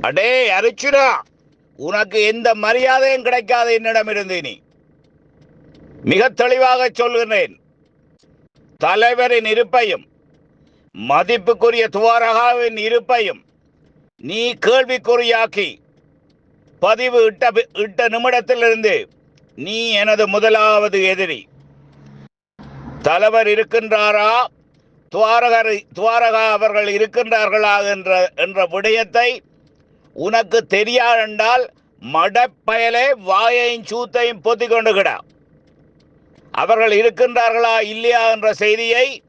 அடே அரிச்சுரா உனக்கு எந்த மரியாதையும் கிடைக்காது என்னிடமிருந்து நீ. மிக தெளிவாக சொல்கிறேன் தலைவரின் இருப்பையும் மதிப்புக்குரிய துவாரகாவின் இருப்பையும் நீ கேள்விக்குறியாக்கி பதிவு இட்ட இட்ட நிமிடத்திலிருந்து நீ எனது முதலாவது எதிரி. தலைவர் இருக்கின்றாரா? துவாரகர் துவாரகா அவர்கள் இருக்கின்றார்களா? என்ற என்ற விடயத்தை உனக்கு தெரியாதென்றால் மடப்பயலே வாயையும் சூத்தையும் பொத்தி கொண்டு அவர்கள் இருக்கின்றார்களா இல்லையா என்ற செய்தியை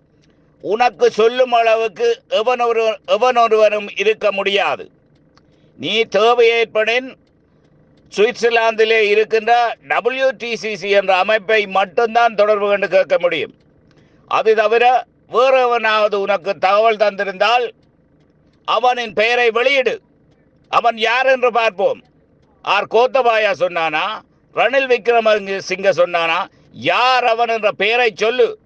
உனக்கு சொல்லும் அளவுக்கு எவனொரு எவனொருவரும் இருக்க முடியாது. நீ தேவை ஏற்படின் சுவிட்சர்லாந்திலே இருக்கின்ற டபிள்யூடிசிசி என்ற அமைப்பை மட்டும்தான் தொடர்பு கொண்டு கேட்க முடியும். அது தவிர வேறு எவனாவது உனக்கு தகவல் தந்திருந்தால் அவனின் பெயரை வெளியிடு. அவன் யார் என்று பார்ப்போம். ஆர் கோத்தபாயா சொன்னானா? ரணில் விக்ரம சிங்க சொன்னானா? யார் அவன் என்ற பெயரை சொல்லு.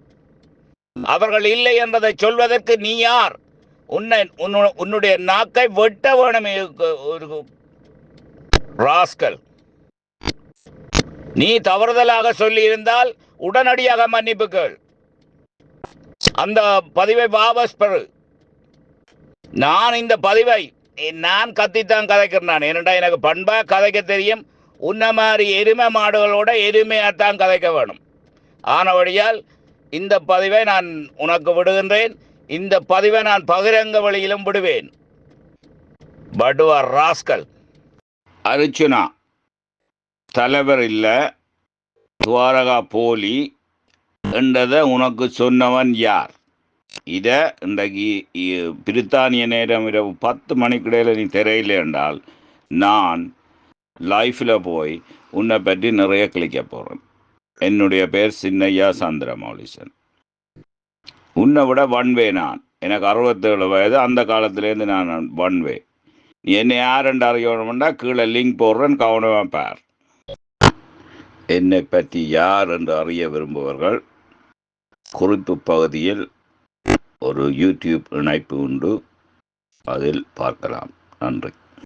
அவர்கள் இல்லை என்பதை சொல்வதற்கு நீ யார்? உன்னை உன்னு- உன்னுடைய நாக்கை வெட்ட வேணும் ராஸ்கல். நீ தவறுதலாக சொல்லியிருந்தால் உடனடியாக மன்னிப்பு கேள். அந்த பதிவை வாபஸ் பெறு. நான் இந்த பதிவை நான் கத்தித்தான் கதைக்கிறேன் நான். ஏனென்றா எனக்கு பண்பாக கதைக்க தெரியும். உன்ன மாதிரி எருமை மாடுகளோட எருமையாத்தான் கதைக்க வேணும். ஆனபடியால் இந்த பதிவை நான் உனக்கு விடுகின்றேன். இந்த பதிவை நான் பகிரங்க வழியிலும் விடுவேன். படுவா ராஸ்கல். அர்ச்சுனா தலைவர் இல்லை துவாரகா போலி என்றதை உனக்கு சொன்னவன் யார்? இதை இன்றைக்கு இ- பிரித்தானிய நேரம் இரவு பத்து மணிக்கிடையில் நீ தெரியல என்றால் நான் லைஃப்பில் போய் உன்னை பற்றி நிறைய கிளிக்க போகிறேன் என்னுடைய பேர் சின்னையா சந்திரமௌலிசன். உன்னை விட ஒன்வே நான். எனக்கு அறுபத்தேழு வயது அந்த காலத்துலேருந்து நான் ஒன்வே நீ என்னை யாருன்னு அறியணும்னா கீழே லிங்க் போடுறேன் கவனமாக பார். என்னை பற்றி யார் என்று அறிய விரும்புவர்கள் குறிப்பு பகுதியில் ஒரு யூடியூப் இணைப்பு உண்டு. அதில் பார்க்கலாம். நன்றி.